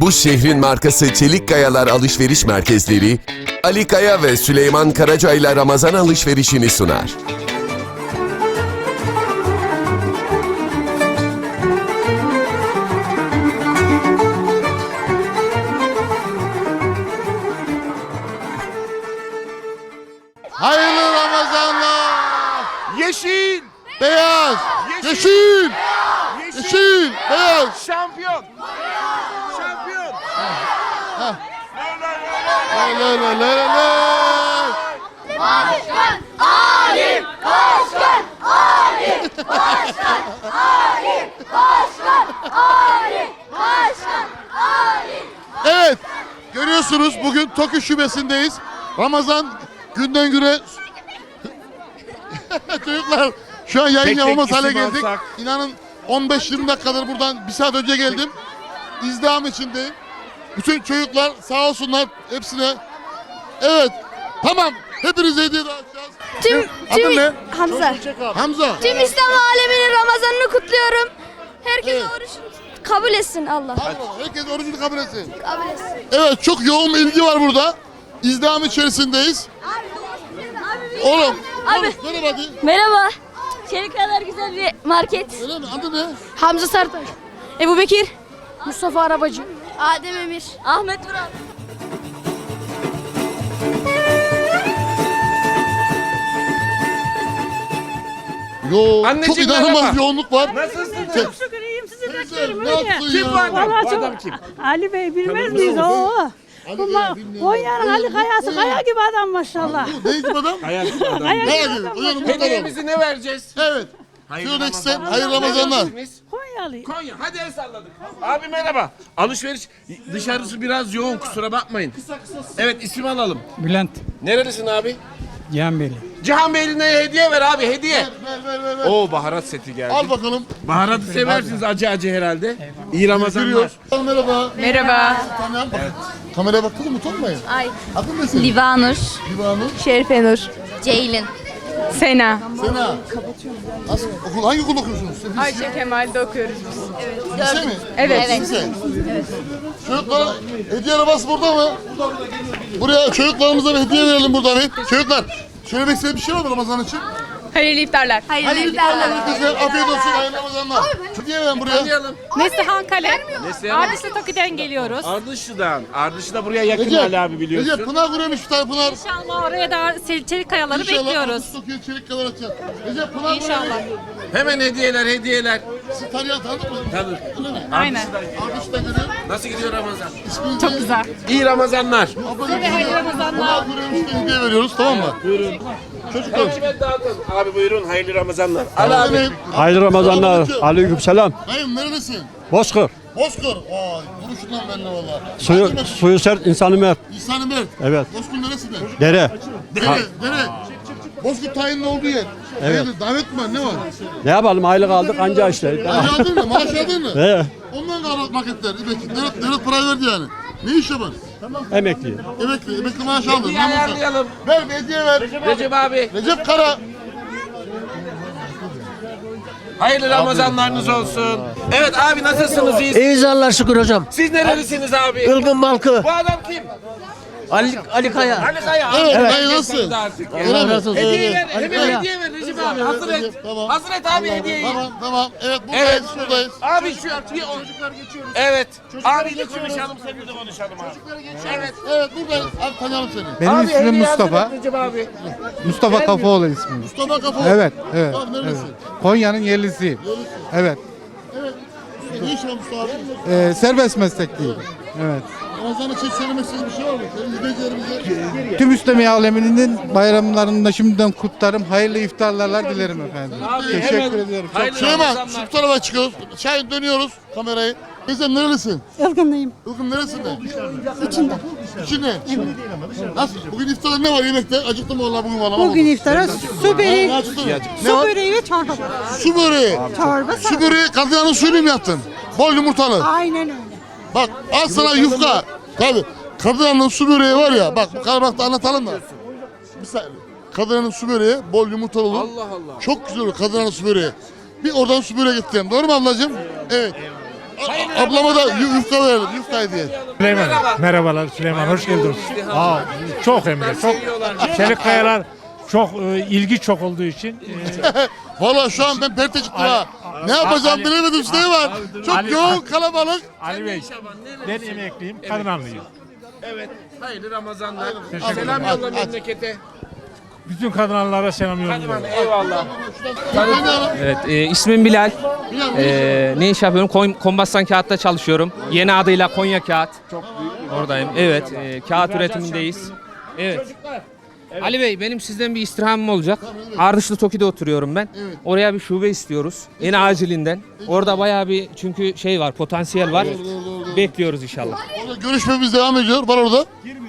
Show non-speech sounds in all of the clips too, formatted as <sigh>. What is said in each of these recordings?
Bu şehrin markası Çelik Kayalar Alışveriş Merkezleri, Ali Kaya ve Süleyman Karaca ile Ramazan alışverişini sunar. Görüyorsunuz bugün Tokyo şubesindeyiz. Ramazan günden güne <laughs> çocuklar şu an yayın yapamaz hale geldik. alsak. İnanın 15-20 dakikadır buradan bir saat önce geldim. İzdiham içindeyim. Bütün çocuklar sağ olsunlar hepsine. Evet. Tamam. Hepinize hediye dağıtacağız. Tüm, Adın ne? Hamza. Hamza. Tüm İslam aleminin Ramazan'ını kutluyorum. Herkes Evet. oruçunu kabul etsin Allah. Bakalım, Herkes orucunu kabul etsin. Kabul etsin. Evet çok yoğun bir ilgi var burada. İzdiham içerisindeyiz. Oğlum. Abi. Oğlum, merhaba hadi. Merhaba. Çelik kadar güzel bir market. Öyle mi? Adı ne? Hamza Sartaş. Ebu Bekir. Mustafa Arabacı. Adem Emir. Ahmet Vural. Yo, Anneciğim, çok inanılmaz merhaba. bir yoğunluk var. Nasılsın? Çok Şükür ne öyle. Kim bu adam? Vallahi Bu çok- adam kim? Ali Bey bilmez miyiz? Oo. Ali Bunlar Bey, bilmiyorum. Konya'nın Ali Kayası kaya gibi adam maşallah. Bu ne gibi adam? Hayat adam. Kaya Ne gibi gibi? adam Uyanın maşallah. bakalım. Hediyemizi ne vereceğiz? Evet. Ramazanlar. hayırlı Ramazanlar. Neredesiniz? Konyalı. Konya. Hadi el salladık. Abi merhaba. Alışveriş dışarısı biraz yoğun kusura bakmayın. Evet isim alalım. Bülent Nerelisin abi? Cihanbeyli. Cihan Beyli'ne hediye ver abi hediye. Ver ver ver ver. Oo baharat seti geldi. Al bakalım. Baharatı seversiniz acı acı herhalde. İyi Ramazanlar. Giriyor. Al merhaba. Merhaba. Tamam. Kameraya baktın mı? Utanmayın. Ay. Adın ne senin? Livanur. Livanur. Şerife Nur. Ceylin. Sena. Sena. Nasıl? Okul, hangi okul okuyorsunuz? Siz Ayşe Kemal'de okuyoruz biz. Lise mi? Evet. Lise. Çocuklar hediye arabası burada mı? Buraya çocuklarımıza bir hediye verelim burada bir. Çocuklar söylemek istediğiniz bir şey var mı Ramazan için? Hayırlı iftarlar. Hayırlı iftarlar. Herkese afiyet olsun, hayırlı Ramazanlar. Hediye verin buraya. Neslihan Kalem. Neslihan. Ardışlı Toki'den geliyoruz. Ardışlı'dan. Ardışlı da buraya yakın Recep, Ali abi biliyorsun. Recep Pınar kuruyormuş bir tane Pınar. İnşallah oraya da çelik kayaları İnşallah bekliyoruz. Ağustos çelik kadar atacak. Recep Pınar İnşallah. Hemen hediyeler hediyeler. Sizi tanıyan tanıdın mı? Tanır. Aynen. Ardış'ta görüyor. Nasıl gidiyor Ramazan? İsminiz Çok güzel. İyi Ramazanlar. Ablacığım, Pınar kuruyormuş da hediye veriyoruz tamam mı? Buyurun. Çocuklar. Hemen. Abi buyurun hayırlı Ramazanlar. Ali abi. Hayırlı Ramazanlar. Aleyküm selam. Dayım neredesin? Bozkır. Bozkır. Vay duruşundan belli valla. Suyu, suyu sert, insanı mert. İhsan Mert. Evet. Bozkır neresinde? Dere. Dere. Dere. Bozkır tayinin olduğu yer. Evet. Hayırdır, davet mi var? Ne var? Ne yapalım aylık aldık anca işte. Maaş aldın mı? Maaş aldın mı? He, Ondan kahvaltı maketler. Emekli. Devlet, devlet parayı verdi yani. Ne iş yapar? Emekli. Emekli. Emekli maaş aldın. Hediye ayarlayalım. Ver bir hediye ver. Recep abi. Recep Kara. Hayırlı Ramazanlarınız olsun. Evet abi nasılsınız? İyisiniz? İyiyiz Allah'a şükür hocam. Siz nerelisiniz abi? Ilgın Balkı, Bu adam kim? Ali, Ali Kaya. Ali Kaya. Evet, Abi, dayı herkes nasıl? tanıdı artık ya. Mi? razı olsun. Hediye ver. Ali Hemen hediye ver Recep abi. Hazır et. Tamam. Hazır et abi hediyeyi. Tamam tamam. Evet buradayız. Evet. Buradayız. Abi şu bir çocuklar geçiyoruz. Evet. Abiyle konuşalım seninle konuşalım abi. Evet. Evet buradayız. Abi tanıyalım seni. Benim Abi, ismim Mustafa. et abi. Mustafa Kafaoğlu ismim. Mustafa Kafa. Evet, evet. Tamam neredesin? Konya'nın yerlisiyim. Evet. Ne iş var Mustafa abi? Ee, serbest meslekliyim. Evet. Ramazan için söylemek bir şey var mı? İzleyicilerimize. Tüm İslami aleminin bayramlarında şimdiden kutlarım. Hayırlı iftarlar dilerim efendim. Abi, Teşekkür ediyorum. Çok Ramazanlar. şu tarafa çıkıyoruz. Şahin dönüyoruz kamerayı. Teyzem nerelisin? Ilgınlıyım. Ilgın neresinde? İçinde. İçinde. Nasıl? Bugün iftarda ne var yemekte? Acıktım vallahi bugün valla. Bugün iftara su böreği? Ne su var? böreği ve çorba. Su böreği. Çorba Su böreği kadınanın suyunu mu yaptın? Bol yumurtalı. Aynen öyle. Bak al sana yufka. Tabii. Kadınanın su böreği var ya. Bak bu karabaktı anlatalım da. Bir saniye. Kadınanın su böreği bol yumurtalı olur. Allah Allah. Çok güzel olur kadınanın su böreği. Bir oradan su böreği getireyim. Doğru mu ablacığım? Evet. A- Ablama da yu- yufka verelim. Yufka hediye. Süleyman. Merhabalar Süleyman hoş geldiniz. Aa, çok hem de çok. Çelik kayalar çok e, ilgi çok olduğu için e, <laughs> Valla şu an ben perte çıktım ha. Ne yapacağım bilemedim şey var. Çok Ali- yoğun kalabalık. Ali Bey ben emekliyim Kadınanlıyım. Evet. Hayırlı Ramazanlar. Teşekkür Selam ederim. yolla Hadi, hadi. memlekete. Bütün kadınanlara selam yolluyorum. Eyvallah. Evet, e, ismim Bilal. E, ne iş yapıyorum? Kon, kombastan kağıtta çalışıyorum. Yeni adıyla Konya Kağıt. Oradayım. Evet, e, kağıt üretimindeyiz. Evet. Ali Bey, benim sizden bir istirhamım olacak. Ardışlı Toki'de oturuyorum ben. Oraya bir şube istiyoruz. En acilinden. Orada bayağı bir çünkü şey var, potansiyel var. Bekliyoruz inşallah. Orada görüşmemiz devam ediyor. Var orada.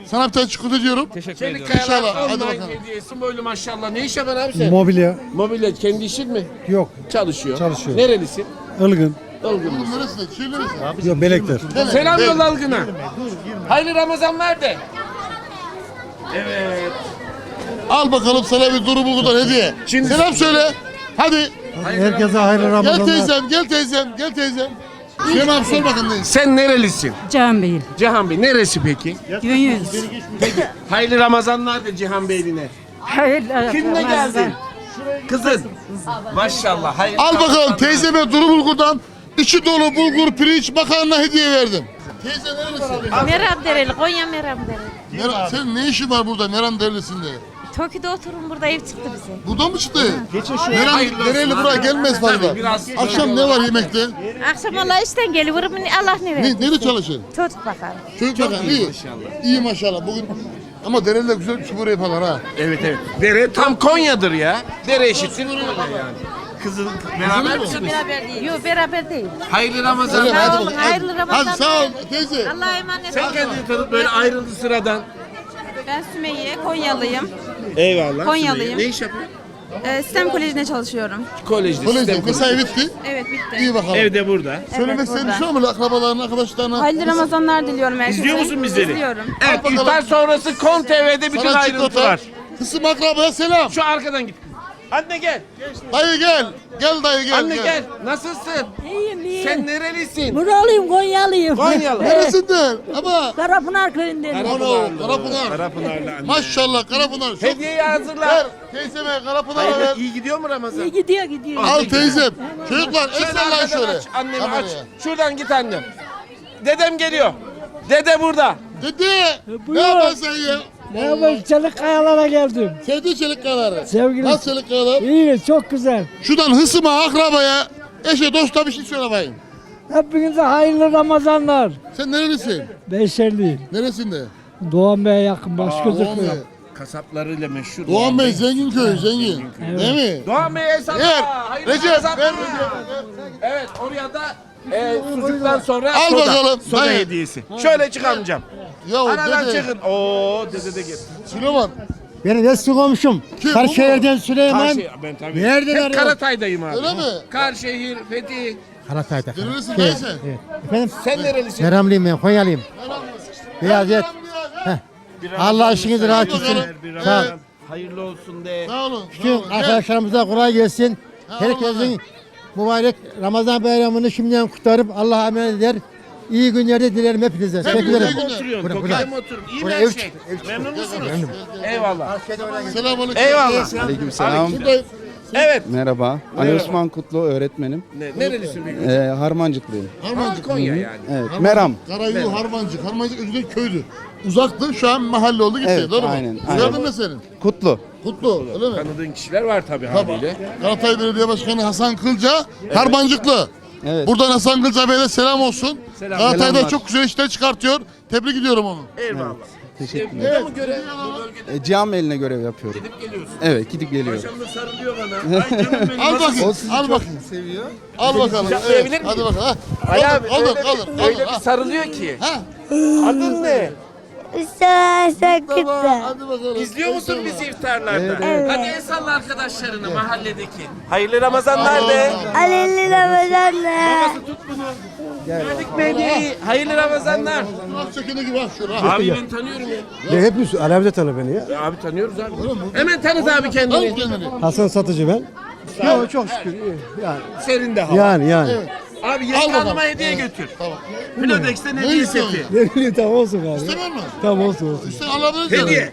Sana bir tane çikolata diyorum. Teşekkür Çelik ediyorum. İnşallah, hadi bakalım. hediyesi böyle maşallah. Ne iş yapan abi sen? Mobilya Mobilya kendi işin mi? yok. Çalışıyor. Çalışıyor. Nerelisin? Ilgın. Ilgın. Bunun neresi? Şiir neresi? Yok Belekler. Selam yolla Ilgın'a. Hayırlı Ramazanlar de. Evet. Al bakalım sana bir duru bulgudan hediye. Şimdi- Selam söyle. Hadi. Herkese hayırlı Gel Ramazanlar. teyzem, gel teyzem, gel teyzem. Süleyman abi sor bakın neyiz? Sen nerelisin? Can Bey. Cihan Bey neresi peki? Yüz. Hayırlı Ramazanlar de Cihan Bey'ine. Hayırlı. Kimle geldin? Kızın. Maşallah. Hayırlı Al bakalım teyzeme duru bulgurdan içi dolu bulgur, pirinç, makarna hediye verdim. Teyze nerelisin? Meram Dereli, Konya Meram Dereli. Meram, senin ne işin var burada Meram Derelisi'nde? Toki'de oturun burada ev çıktı bize. Buradan mı çıktı? Meram Hayırlı Dereli olsun. buraya gelmez fazla. Akşam ne var yemekte? Akşam Allah işten geliyorum. Allah ne Ne, verdi? nerede çalışıyorsun? Çocuk bakar. Çocuk bakın iyi. Maşallah. İyi maşallah. Bugün ama Dereli'de güzel çubur yaparlar ha. Evet evet. Dere tam Konya'dır ya. Dere eşittir Konya yani. Kızın beraber misiniz? Beraber değil. Yok beraber değil. Hayırlı Ramazanlar. hadi, olun, hayırlı Ramazanlar. Hadi sağ ol teyze. Allah'a emanet Sen kendini tanıt böyle ayrıldı sıradan. Ben Sümeyye, Konyalıyım. Eyvallah. Konyalıyım. Sümeyye. Ne iş yapıyorsun? Ee, sistem kolejinde çalışıyorum. Kolejde. Kolejde sistem mesai bitti. Evet bitti. İyi bakalım. Evde burada. Söylemek istediğin bir şey var mı akrabalarına, arkadaşlarına? Hayırlı Ramazanlar diliyorum herkese. İzliyor musun bizleri? İzliyorum. Evet bakalım. iftar sonrası Kon TV'de bütün Sana çikolata. var. Kısım akrabaya selam. Şu arkadan git. Anne gel. Dayı gel. Gel dayı gel. Anne gel. Nasılsın? İyiyim iyiyim. Sen nerelisin? Buralıyım Konyalıyım. Konyalı. Neresinden? Ama. <laughs> Karapınar köyünden. Ano, Karapınar. Karapınarlı anne. Maşallah Karapınar. Çok Hediyeyi ver. hazırla. Teyzeme Karapınar'a ver. Hayır, iyi gidiyor mu Ramazan? İyi gidiyor gidiyor. Al teyzem. Çocuklar el Şöyle sallayın arkadan şöyle. aç. Annemi Kameraya. aç. Şuradan git annem. Dedem geliyor. Dede burada. Dede. Ne yapıyorsun sen ya? Ne yapayım çelik kayalara geldim. Sevdiğin çelik kayaları. Sevgili- Nasıl çelik kayalar? İyi çok güzel. Şuradan hısıma, akrabaya, eşe, dosta bir şey söyle bakayım. Hepinize hayırlı Ramazanlar. Sen nerelisin? Beyşerliyim. Neresinde? Doğan Bey'e yakın Doğan Bey. Kasaplarıyla meşhur. Doğan Bey zengin köy, zengin. Değil mi? Doğan Bey salla. Eğer Hayırlı Recep Ramazanlar. ver. Evet oraya da e, sucuktan sonra Al soda. bakalım, Soda dayı. hediyesi. Şöyle çık amcam. Ya Aradan dede. çıkın. Oo dede de gel. Süleyman. Benim eski komşum. Kim, bu Karşıyer'den Süleyman. Karşı, ben tabii. Nereden Hep? Karatay'dayım abi. Öyle mi? Karşıyır, Fethi. Karatay'da. Nerelisin Şey, evet. Efendim? Sen nerelisin? Meramlıyım ben, Konyalıyım. Beyaz et. Bir Allah işinizi müsaade rahat etsin. ver, bir Sağ ol. Hayırlı olsun de. Sağ olun. Sağ Bütün olun. Gel. arkadaşlarımıza kolay gelsin. Herkesin mübarek Ramazan bayramını şimdiden kutlarıp Allah'a emanet eder. İyi günlerde dilerim hepinize. Teşekkür ederim. Burada, burada. mı oturuyorsun? İyi Burada ev şey? ev. Memnun musunuz? Eyvallah. Selamünaleyküm. Eyvallah. Aleykümselam. Buradayım. Evet. Merhaba. Ali Osman Kutlu öğretmenim. Ne, nerelisin peki? Ee, Harmancıklıyım. Harmancık. Konya yani. Evet. Meram. Karayolu Harmancık. Harmancık önceden köydü. Uzaktı şu an mahalle oldu gitti. Evet, Doğru mu? aynen, aynen. ne senin? Kutlu. Kutlu öyle mi? Tanıdığın kişiler var tabii haliyle. Karatay Belediye Başkanı Hasan Kılca, Harmancıklı. Evet. Buradan Hasan Kılca Bey'e selam olsun. Selam. Selamlar. çok güzel işler çıkartıyor. Tebrik ediyorum onu. Eyvallah. Teşekkürler. Burada mı görev bu bölgede? E, Cihan eline görev yapıyorum. Gidip geliyorsun. Evet gidip geliyorum. Akşam da sarılıyor bana. <laughs> Ay canım benim. Al Nasıl- bakayım. O sizi Al çok bakayım. seviyor. Al bakalım. Evet? Hadi bakalım. Ha. Alır, bir, öyle alır. bir sarılıyor ki. Ha. Adın ne? Tamam, hadi bakalım. İzliyor musun bizi iftarlarda? Evet, evet. Hadi el salla arkadaşlarına mahalledeki. Hayırlı Ramazanlar de. Alelli Ramazanlar. Babası tut bunu. Verdik hediyeyi. Hayırlı Ramazanlar. Bak çekini gibi bak şurada. Abi ben tanıyorum ya. Ne hepimiz Alevde tanı beni ya. ya. Abi tanıyoruz abi. Hemen tanıt abi Al kendini. kendini. Hasan Satıcı ben. Yok çok şükür iyi. Yani Serinde hava. yani. yani. Abi hanıma hediye Evet, götür. Tamam. Flodex'ten Ne hediye istiyorsun? seti. Ne bileyim tamam olsun abi. İstemiyor musun? Tamam olsun olsun. İşte alabiliriz. Hediye. yani.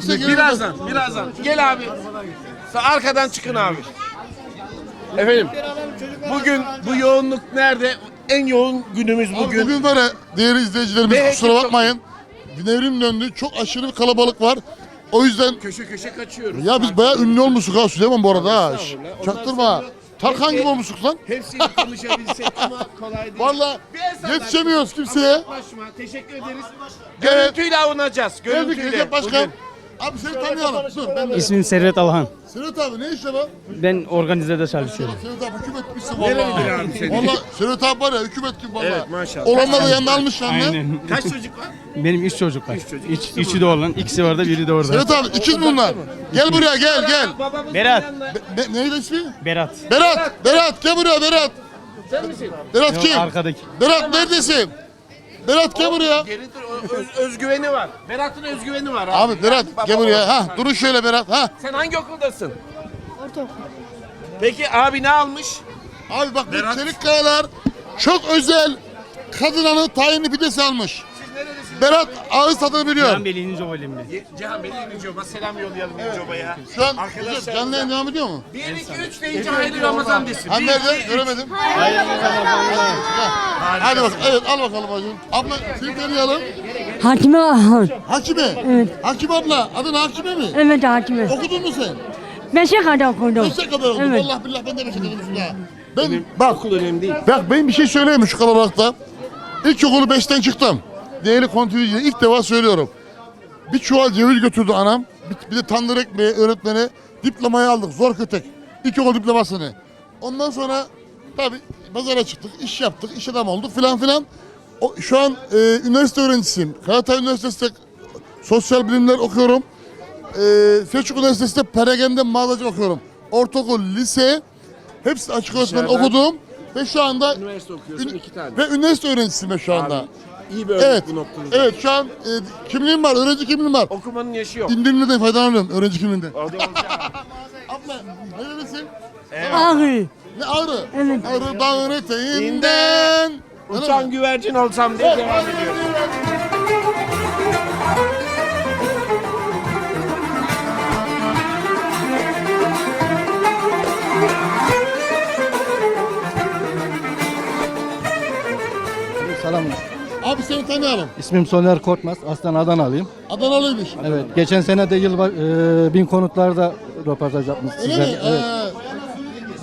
İşte gelin- Birazdan, birazdan. Gel abi. Sen arkadan çıkın abi. Efendim, bugün bu yoğunluk nerede? En yoğun günümüz Abi bugün. Bugün var ya değerli izleyicilerimiz Ve kusura ekip çok- bakmayın. Nevrim döndü. Çok aşırı bir kalabalık var. O yüzden Köşe köşe kaçıyoruz. ya biz bayağı ünlü olmuştuk ha Süleyman bu arada ha. Şş, Estağfurullah. Çaktırma. Onlar Tarkan gibi olmuştuk lan. Hepsiyle konuşabilsek ama kolay değil. <laughs> Valla Bir yetişemiyoruz kimseye. Yaklaşma. Teşekkür ederiz. Görüntüyle avunacağız. Geldik Görüntüyle. Recep Başkan. Bugün. Abi seni tanıyalım. Dur ben de. İsmim Servet Alhan. Servet abi ne işle bu? Ben organizede çalışıyorum. Servet abi hükümetmişsin Nerelidir valla. abi senin? Valla Servet abi var ya hükümet gibi valla. Evet, maşallah. Olanlar da yanına almış yanına. Kaç çocuk var? Benim üç çocuk var. Üç çocuk. İç, içi de olan, ikisi var da biri de orada. Servet abi ikiz bunlar. Gel buraya gel gel. Babamızın Berat. Be- ne, neydi ismi? Berat. Berat, Berat gel buraya Berat. Sen misin? Berat kim? Arkadaki. Berat neredesin? Berat gel buraya. Geridir, o- öz- özgüveni var. Berat'ın özgüveni var. Abi Berat gel buraya. Ha durun şöyle Berat. Ha. Sen hangi okuldasın? Peki abi ne almış? Abi bak bu Berat. çelik kayalar çok özel kadınanın tayinli pidesi almış. Berat ağız tadını biliyor. Ben Beyliğinin Covalimli. Ye- Cihan Bey'le İncob'a selam yollayalım İncoba'ya. Şu an Arkadaşlar- canlı yayın devam ediyor mu? 1, 2, 3 deyince hayırlı Ramazan desin. Ha Bir, nerede? iki, üç. Göremedim. Hadi bak. Evet al bakalım hacım. Abla seni tanıyalım. Hakime. Hakime. Evet. Hakim abla. Adın Hakime mi? Evet hakime. Okudun mu sen? Beşe kadar okudum. Beşe kadar okudum. Evet. Allah billah ben de beşe kadar okudum ya. Ben bak Okul önemli değil. Bak ben bir şey söyleyeyim mi şu kalabalıkta? İlkokulu 5'ten çıktım. Değerli kontinüyle ilk defa söylüyorum. Bir çuval ceviz götürdü anam. Bir, bir de tandır ekmeği öğretmeni. Diplomayı aldık zor kötek. İlkokul diplomasını. Ondan sonra tabi pazara çıktık, iş yaptık, iş adamı olduk filan filan. O, şu an e, üniversite öğrencisiyim. Karatay Üniversitesi'nde sosyal bilimler okuyorum. E, Selçuk Üniversitesi'nde perakende mağazacı okuyorum. Ortaokul, lise, hepsi açık öğretmen Dışarıdan- okudum. Ve şu anda Üniversite okuyorsun Ün- iki tane. ve üniversite öğrencisiyim ben şu anda. İyi bir örnek Evet. bu noktada. Evet şu an e, kimliğim var, öğrenci kimliğim var. Okumanın yaşı yok. İndirimlerden faydalanıyorum öğrenci kimliğinden. O da olacak. <laughs> Abla nerelisin? Ağrı. Ne Ağrı? Evet. Ağrı dağın eteğinden. Uçan güvercin olsam diye devam ediyoruz. Selam. Abi seni tanıyalım. İsmim Soner Korkmaz. Aslan Adanalıyım. Adanalıymış. Evet. Geçen sene de yıl e, bin konutlarda röportaj yapmış Öyle mi? Evet.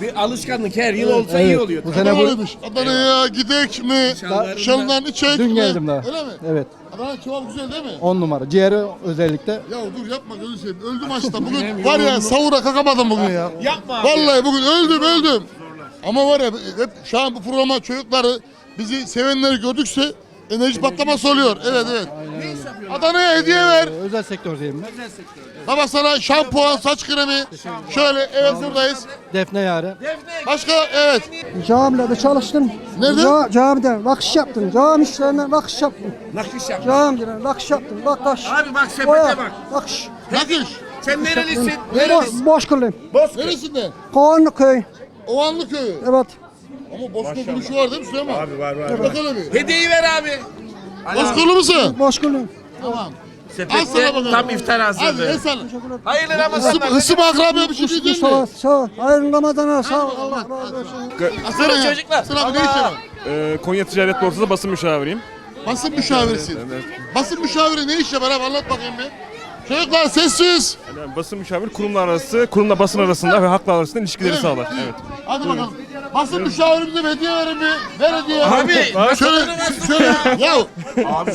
Ee, Bir alışkanlık her yıl olsa iyi Evet. oluyor. Bu sene bu Adanalıymış. Adana'ya gidek mi? Şalvarından- Şalından içek dün mi? geldim daha. Öyle mi? Evet. Adana kebap güzel değil mi? 10 numara. Ciğeri özellikle. Ya dur yapma gözünü seveyim. Öldüm açtan. Bugün var ya savura kalkamadım bugün ya. <laughs> Yapma abi. Vallahi bugün öldüm öldüm. Ama var ya hep şu an bu programa çocukları bizi sevenleri gördükse enerji patlaması oluyor. Evet evet. Adana'ya hediye ver. Özel sektördeyim ben. Baba sana şampuan, saç kremi. Şöyle evet buradayız. Defne Yare. Başka evet. Camide çalıştım. Nerede? camide nakış yaptım. Cami işlerine nakış yaptım. Nakış yap. Camide nakış yaptım. Bak taş. Abi bak sepete bak. Nakış. Nakış. Sen nerelisin? Nerelisin? Boşkırlıyım. Bozkır. Neresinde? Koğanlı köy. Ovanlı köyü. Evet. Ama Bozkır gülüşü var değil mi Süleyman? Abi var var. Bakalım bir. Hediyeyi ver abi. Bozkırlı mısın? Boşkırlıyım. Tamam. Al Sepette sana bakalım. tam iftar Hadi el hazırlığı. sana. Hayırlı Isım, Ramazanlar. ısım akrabaya bir şey diyecek mi? Sağ ol. Hayırlı Ramazanlar. Sağ ol. Allah Allah razı olsun. Asana ya. çocuklar. Asana abi ne işin var? Ee, Konya Ticaret Borsası basın müşaviriyim. Basın müşavirisin. Basın müşaviri ne iş yapar abi anlat bakayım bir. Çocuklar sessiz. Yani basın müşavir kurumlar arası, kurumla basın arasında ve halkla arasında ilişkileri sağlar. Evet. Hadi bakalım. Basın müşavirimize bir hediye verin bir. Ver hediye. Abi, Şöyle, şöyle, ya.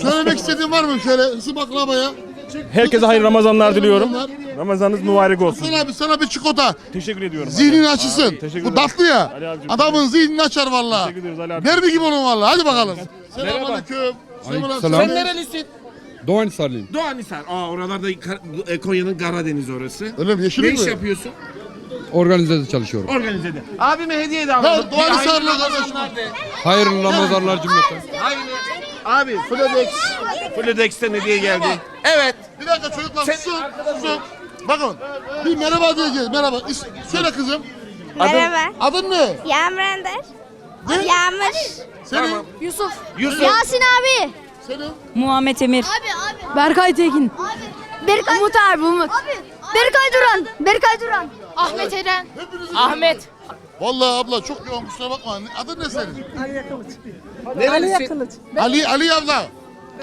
Söylemek istediğin var mı şöyle ısı baklabaya? Herkese hayırlı Ramazanlar diliyorum. Ramazanınız mübarek olsun. Sana abi sana bir çikolata. Teşekkür ediyorum. Zihnini açılsın. teşekkür Bu ederim. tatlı ya. Ali abicim, Adamın zihnini açar valla. Teşekkür ederiz Ali abi. Mermi gibi olun valla. Hadi bakalım. Selamünaleyküm. Selamünaleyküm. Sen nerelisin? Doğanisarlıyım. Doğanisar. Aa oralarda Kar- e, Konya'nın Karadeniz orası. Öyle mi? Ne Yeşillik iş mi? yapıyorsun? Organizede çalışıyorum. Organizede. Abime hediye de alalım. Doğanisarlı Hayırlı kardeşim. Hayırlı Ramazanlar cümleten. Hayırlı. Abi Flodex. Flodex'ten hediye geldi. Evet. Bir dakika çocuklar Sen- susun. Susun. Bakın. Bir merhaba diyeceğiz. Merhaba. İs- Söyle kızım. Merhaba. Adın ne? Yağmur Ender. Yağmur. Senin? Yusuf. Yusuf. Yasin abi. Senin? Muhammed Emir. Abi abi. Berkay Tekin. Berkay. Umut abi Umut. Abi. Berkay Duran. Berkay Duran. Ahmet Eren. Ahmet. Vallahi abla çok yoğun kusura bakma. Adın ne senin? Nerelisin? Ali Ali abla.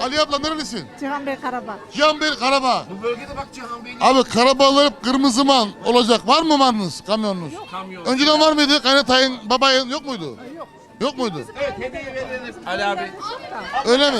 Ali abla nerelisin? Cihan Bey Karabağ. Cihan Bey Karabağ. Bu bölgede bak Cihan Bey'in Abi Karabağlar hep kırmızı man olacak. Var mı manınız, kamyonunuz? kamyonu. Önceden var mıydı? Kaynatayın, babayın yok muydu? Yok. Yok muydu? Evet hediye verelim. Ali abi. Öyle mi?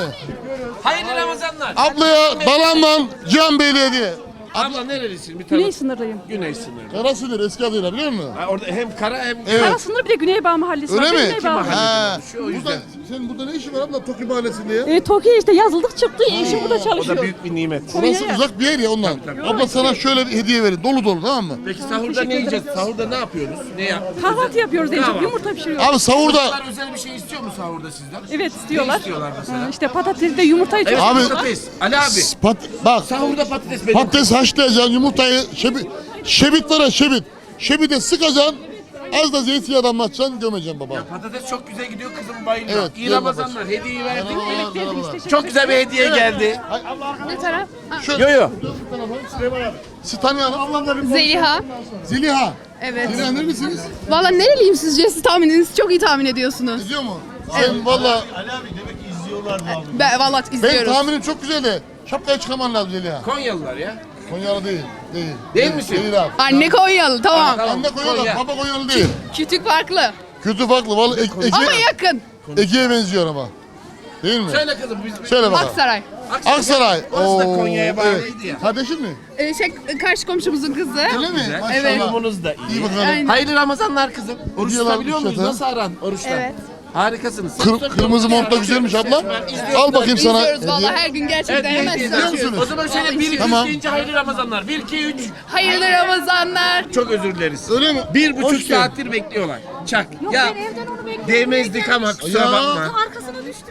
Hayırlı Ramazanlar. Ablaya Dalanman Cihan Beyli hediye. Abla nerelisin? Bir tane. sınırlıyım. Güney sınırı. Kara sınır eski adıyla biliyor musun? Ha, orada hem kara hem Evet. sınır bir de Güneybağ Mahallesi Öyle mi? Mahalle He. şu o yüzden. Senin burada ne işin var abla Toki Mahallesi'nde ya? E, Toki işte yazıldık çıktı. Eşim burada O da büyük bir nimet. Burası uzak bir yer ya ondan. Abla sana şöyle bir hediye verin. Dolu dolu tamam mı? Peki sahurda ne yiyeceğiz? Sahurda ne yapıyoruz? Ne yap? Kahvaltı yapıyoruz en çok. Yumurta pişiriyoruz. Abi sahurda Çocuklar özel bir şey istiyor mu sahurda sizden? Evet Ne istiyorlar. istiyorlar mesela? İşte patatesle yumurta Evet Abi- patates. Ali abi. pat, bak Sahurda patates benim. patates haşlayacaksın yumurtayı şebit, şebit var ya şebit. Şebite sıkacaksın az da zeytinyağı damlatacaksın gömeceksin baba. Patates çok güzel gidiyor kızım bayılıyor. Evet, İyi gel Ramazanlar. Hediyeyi verdik. Merhabalar, merhabalar. Çok güzel bir hediye geldi. Ne taraf? Şöyle, Yo yo. Siz tanıyalım. Zeliha. Ziliha. Evet. Ziliha neredesiniz? Valla nereliyim sizce? Siz tahmininiz çok iyi tahmin ediyorsunuz. İzliyor mu? Sen valla Ben valla benim tahminim çok güzeldi. Şapkayı çıkarman lazım Zeliha. Konyalılar ya. Konyalı değil. Değil. Değil misin? Değil abi. Anne Konyalı tamam. Tamam, Anne Konyalı, Konya. baba Konyalı değil. Kütük farklı. Kötü farklı. Valla ek, Ege, yakın. Ege'ye benziyor ama. Değil mi? Söyle kızım. Biz, Söyle bakalım. Aksaray. Aksaray. Orası da Oo, Konya'ya bağlıydı evet. ya. Kardeşin mi? Ee, şey, karşı komşumuzun kızı. Öyle mi? Maşallah. Evet. Yorumunuz da iyi. İyi bakalım. Aynen. Hayırlı Ramazanlar kızım. Oruç Gidiyorlar tutabiliyor muyuz? Nasıl aran oruçta? Evet. Harikasınız. Kır- kırmızı mont da güzelmiş abla. Al bakayım sana İzliyoruz valla hediye. her gün Evet, gerçekten bir hemen açıyoruz. musunuz? O zaman şöyle 1 2 Tamam. 3 deyince hayırlı Ramazanlar. 1 2 3. Hayırlı Ramazanlar. Çok özür dileriz. Öyle mi? Bir buçuk Hoş geldin. saattir bekliyorlar. Çak. ya değmezdik ama kusura bakma.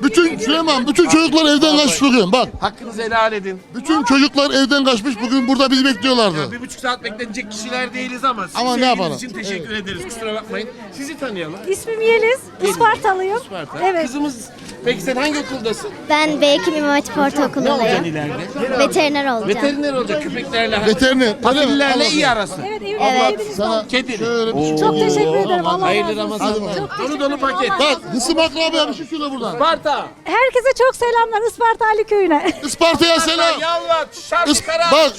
Bütün Süleyman, bütün çocuklar evden kaçmış bugün. Bak, Hakkınızı helal edin. bütün çocuklar evden kaçmış bugün burada bizi bekliyorlardı. Bir buçuk saat beklenecek kişiler değiliz ama siz Ama ne sevginiz yapalım? için teşekkür ederiz. Kusura bakmayın. Sizi tanıyalım. İsmim Yeliz. Ispartalıyım. Isparta. Evet. Kızımız Peki sen hangi okuldasın? Ben Beykim İmam Hatip Ne olacaksın Ortaokulu'ndayım. ileride? Veteriner olacağım. Veteriner olacak köpeklerle. Veteriner. Patillerle iyi arası. Evet, iyi Evet. Sana Kedi. şöyle bir şey Çok teşekkür ederim. Allah Hayırlı razı olsun. Ramazanlar. Dolu dolu paket. Bak, Hısım Akraba'ya bir şey söyle buradan. Sparta. Herkese çok selamlar Isparta Ali köyüne. <laughs> Isparta'ya selam. Yalvat. Şarkı Is- Karaağaç. bak,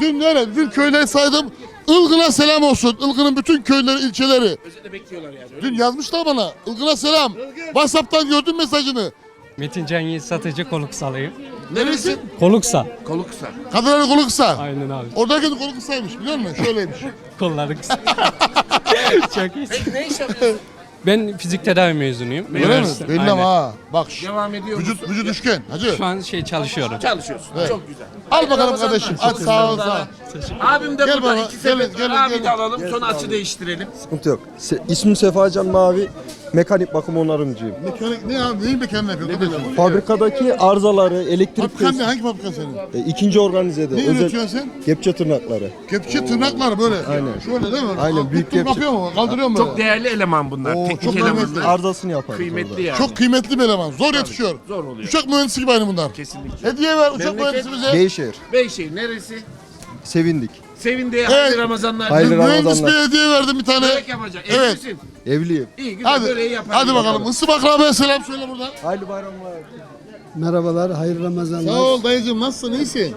dün nerede? Dün köyleri saydım. Ilgın'a selam olsun. Ilgın'ın bütün köyleri, ilçeleri. Özelde bekliyorlar yani. öyle Dün yazmışlar bana. Ilgın'a selam. WhatsApp'tan gördüm mesajını. Metin Cengiz satıcı koluksalıyım. Neresi? Koluksa. Kolu kısa. Kadınların kolu kısa. Aynen abi. Oradaki de kolu kısaymış biliyor musun? Şöyleymiş. <laughs> Kolları kısa. <laughs> Çok iyi. Peki ne iş yapıyorsun? Ben fizik tedavi mezunuyum. Öyle mi? Üniversite. Belli Aynen. ama ha. Bak şş, Devam ediyor musun? vücut, vücut üçgen. Hacı. Şu an şey çalışıyorum. Çalışıyorsun. Çok güzel. Al bakalım kardeşim. Aç sağ ol sağ ol. Abim de Gel burada baba, iki sepet gelin, var. gelin, Abi gelin. de alalım. Sonra açı değiştirelim. Sıkıntı yok. Se- İsmim Sefacan Mavi. Mekanik bakım onarımcıyım. Mekanik ne abi? Neyin mekanını yapıyor kardeşim? Fabrikadaki arızaları, elektrik Fabrikan ne? Hangi fabrika senin? e, ikinci organizede, Ne özel üretiyorsun sen? kepçe tırnakları. Kepçe tırnaklar böyle. Aynen. Şöyle değil mi? Aynen, büyük tık kepçe. Yapıyor mu? Kaldırıyor mu? Çok değerli eleman bunlar. Oo, Teknik çok elemanlar. Arızasını yaparız Kıymetli orada. yani. Çok kıymetli bir eleman. Zor yetişiyor. zor oluyor. Uçak mühendisi gibi aynı bunlar. Kesinlikle. Hediye ver uçak Memleket- mühendisi bize. Beyşehir. Beyşehir neresi? Sevindik. Sevindi. Hayırlı Ramazanlar. Hayırlı Mühendis Ramazanlar. bir hediye verdim bir tane. Börek yapacak. Evet. Evlisin. Evliyim. İyi güzel Hadi, böreği yapalım. hadi bakalım. Isım akrabaya selam söyle buradan. Hayırlı bayramlar. Merhabalar, hayırlı Ramazanlar. Sağ ol dayıcığım nasılsın iyisin?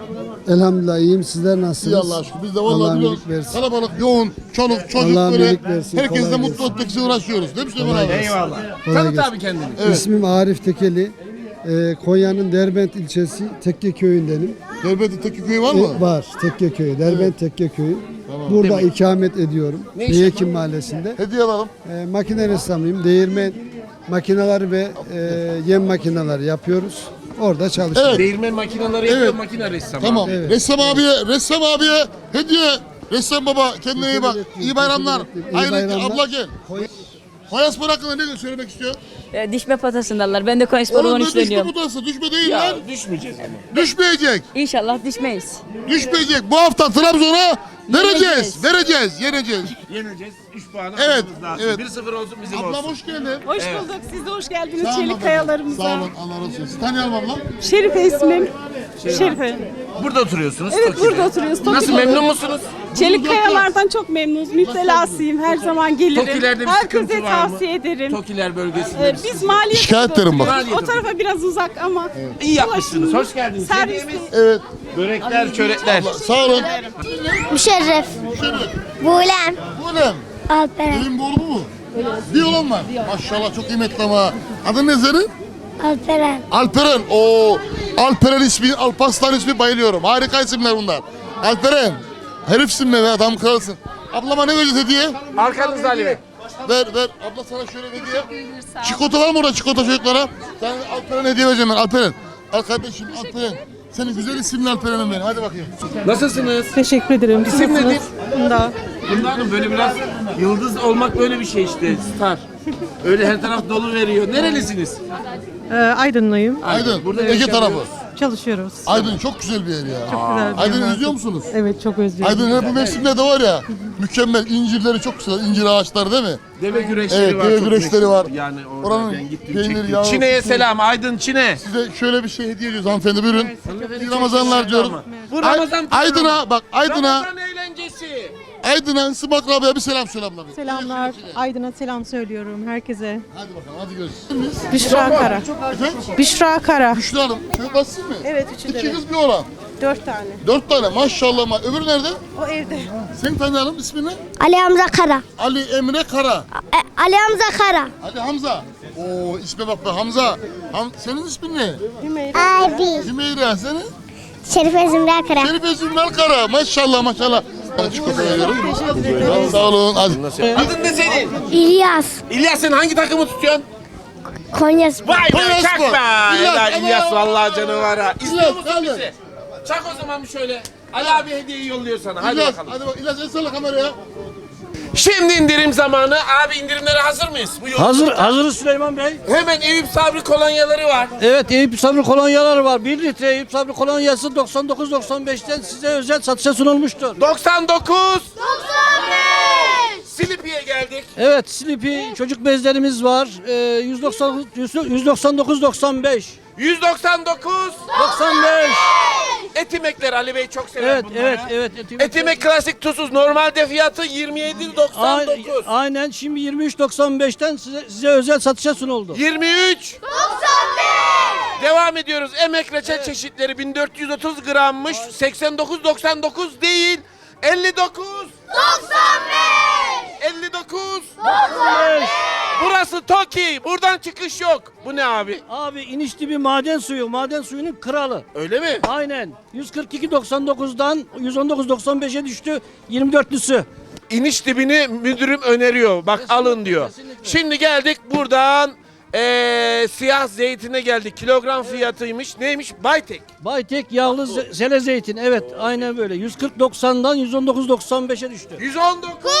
Elhamdülillah iyiyim. Sizler nasılsınız? İyi Allah'a şükür. Biz de vallahi Allah'ın biliyorsun. iyilik versin. Kalabalık, yoğun, çoluk, çocuk Allah'ın böyle. iyilik versin, Herkesle kolay mutlu gelsin. etmek için uğraşıyoruz. Değil mi Süleyman abi? Eyvallah. Kolay Tanıt gelsin. abi kendini. Evet. İsmim Arif Tekeli. Ee, Konya'nın Derbent ilçesi Tekke köyündenim. Devletin Tekke köyü var mı? E, var, Tekke köyü, Derbent Tekke köyü. Burada ikamet ediyorum. Ne iş Beyekim mahallesinde. Hediye alalım. Ee, makine ressamıyım. Değirmen makineler ve e, yem makineler yapıyoruz. Orada çalışıyorum. Evet. Değirmen makineleri yapıyor Evet. makine ressamı. Tamam. Evet. Ressam abiye, ressam abiye hediye. Ressam baba kendine iyi bak. İyi bayramlar. İyi Hayırlı bayramlar. abla gel. Koyaspor hakkında ne söylemek istiyor? Dişme patasındalar. Ben de Konyaspor Onun ne düşme budası? Düşme değil Ya lan. düşmeyeceğiz ama. Düşmeyecek. İnşallah düşmeyiz. Düşmeyecek. Bu hafta Trabzon'a vereceğiz. Vereceğiz. Yeneceğiz. Yeneceğiz. 3 puanı Evet, almamız lazım. evet. 1-0 olsun bizim Ablam olsun. hoş geldin. Hoş Evet. bulduk. Siz de hoş geldiniz Sağ olun Çelik ablam. Kayalarımıza. Sağ olun Allah razı olsun. Sizi tanıyalım ablam. Şerife ismim. Şerife. Burada oturuyorsunuz. Evet Toki'de. burada oturuyoruz. Nasıl Toki'de. memnun musunuz? Çelik Kayalar'dan çok memnunuz. Müptelasıyım. Her zaman gelirim. Tokilerde bir Herkese sıkıntı var mı? tavsiye ederim. Tokiler bölgesinde. Ee, biz maliyet Şikayet ederim bak. O tarafa biraz uzak ama. İyi yapmışsınız. Hoş geldiniz. Servis. Hediyemiz Evet. Börekler, çörekler. Sağ olun. Müşerref. Buğlem. Buğlem. Alperen. Boru bu mu? Bir oğlan var. Maşallah çok kıymetli ama. Adın ne senin? Alperen. Alperen. Oo. Alperen ismi, Alparslan ismi bayılıyorum. Harika isimler bunlar. Alperen. Herifsin be be adam kralsın. Ablama ne vereceğiz hediye? Arkanızda Ali Bey. Ver ver. Abla sana şöyle hediye. Çikolata var mı orada çikolata çocuklara? Sen Alperen hediye vereceğim ben. Alperen. Al kardeşim Alperen. Senin güzel isimli Alperen'im benim. Hadi bakayım. Nasılsınız? Teşekkür ederim. İsim nedir? Bunda. Bunda Hanım böyle biraz yıldız olmak böyle bir şey işte. Star. Öyle her taraf dolu veriyor. Nerelisiniz? Aydınlıyım. Aydın. Burada Ege tarafı. Çalışıyoruz. Aydın çok güzel bir yer ya. güzel bir Aydın yer. izliyor musunuz? Evet çok özlüyorum. Aydın he, bu mevsimde de var ya. Mükemmel. incirleri çok güzel. İncir ağaçları değil mi? Deve güreşleri Evet, var. deve çok güreşleri meşhur. var. Yani orada Oranın ben gittim peynir, çektim. yağı, Çine'ye sütü. selam. Aydın Çine. Size şöyle bir şey hediye ediyoruz hanımefendi buyurun. İyi Ramazanlar diyoruz. Bu Ay- Ramazan Aydın'a bak Aydın'a Ramazan eğlencesi. Aydın'a ısım akrabaya bir selam söyle abla. bir. Selamlar. Aydın'a selam söylüyorum herkese. Hadi bakalım hadi görüşürüz. Büşra Kara. Efendim? Büşra Kara. Büşra Hanım. Çocuk bassın mı? Evet üçü İki kız bir oğlan. Dört tane. Dört tane maşallah. ma- Öbürü nerede? O evde. Seni tanıyalım ismini? Ali Hamza Kara. Ali Emre Kara. Ali Hamza Kara. Hadi Hamza. Oo isme bak be Hamza. Ham senin ismin ne? Abi. Hümeyra senin? Şerife Zümra Kara. Şerife Zümrel Kara. Maşallah maşallah. Çikolata veriyorum. Sağ olun. Hadi. Adın ne senin? İlyas. İlyas sen hangi takımı tutuyorsun? Konya Spor. Vay be Konya çak Spor. be. İlyas, İlyas vallahi canı var ha. İstiyor musun hadi. bizi? Çak o zaman bir şöyle. Ali abi hediyeyi yolluyor sana. Hadi İlyas, bakalım. hadi bak. İlyas el salla kameraya. Şimdi indirim zamanı. Abi indirimlere hazır mıyız? Bu yol- Hazır, hazırız Süleyman Bey. Hemen Eyüp Sabri kolonyaları var. Evet Eyüp Sabri kolonyaları var. 1 litre Eyüp Sabri kolonyası 99.95'ten size özel satışa sunulmuştur. 99. 95. Silipi'ye geldik. Evet Sleepy çocuk bezlerimiz var. Ee, 199 199.95. 199. 95. Etimekler Ali Bey çok sever Evet bunları. evet evet. Etimek- Etimek klasik tuzsuz. Normalde fiyatı 27.99. A- Aynen şimdi 23.95'ten size, size özel satışa sunuldu. 23. 95. Devam ediyoruz. Emek reçel çeşitleri 1430 grammış. 89.99 değil. 59. 59. 95. Burası Toki. Buradan çıkış yok. Bu ne abi? Abi iniş dibi maden suyu. Maden suyunun kralı. Öyle mi? Aynen. 142.99'dan 119.95'e düştü 24'lüsü. İniş dibini müdürüm öneriyor. Bak alın diyor. Şimdi geldik buradan eee, siyah zeytine geldik. Kilogram fiyatıymış. Neymiş? Baytek. Baytek yağlı ze- sele zeytin. Evet aynen böyle. 140.90'dan 119.95'e düştü. 119.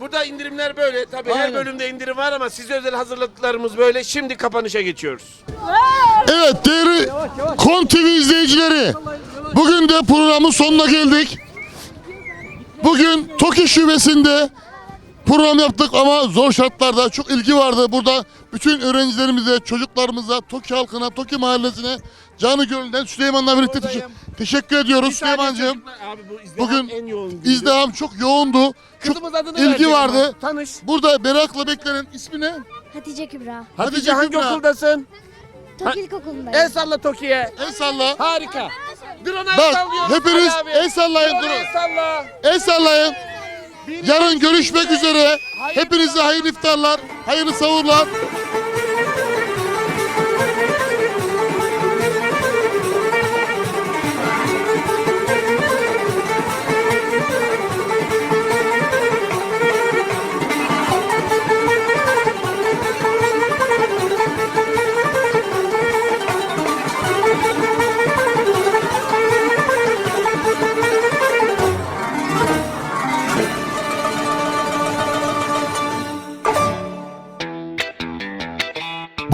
Burada indirimler böyle. Tabii her Aynen. bölümde indirim var ama size özel hazırladıklarımız böyle. Şimdi kapanışa geçiyoruz. Evet değerli Kon TV izleyicileri. Bugün de programın sonuna geldik. Bugün TOKİ şubesinde program yaptık ama zor şartlarda çok ilgi vardı. Burada bütün öğrencilerimize, çocuklarımıza, TOKİ halkına, TOKİ mahallesine canı gönülden Süleyman'la birlikte teşe- teşekkür ediyoruz Süleyman'cığım. Abi bu izdiham Bugün en yoğun gündü. İzdiham çok yoğundu. Kızımız Çok adını ilgi vardı. ama. Tanış. Burada merakla beklenen ismi ne? Hatice Kübra. Hatice hangi Kübra. okuldasın? Toki İlkokulu'ndayım. El salla Toki'ye. El salla. Harika. Drone'a el Bak sallıyoruz hepiniz Ali abi. el sallayın Drone'a durun. el salla. El sallayın. Yarın görüşmek üzere. Hepinize hayırlı iftarlar, hayırlı savurlar.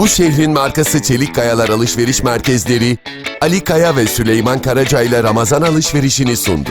Bu şehrin markası Çelik Kayalar Alışveriş Merkezleri Ali Kaya ve Süleyman Karaca ile Ramazan alışverişini sundu.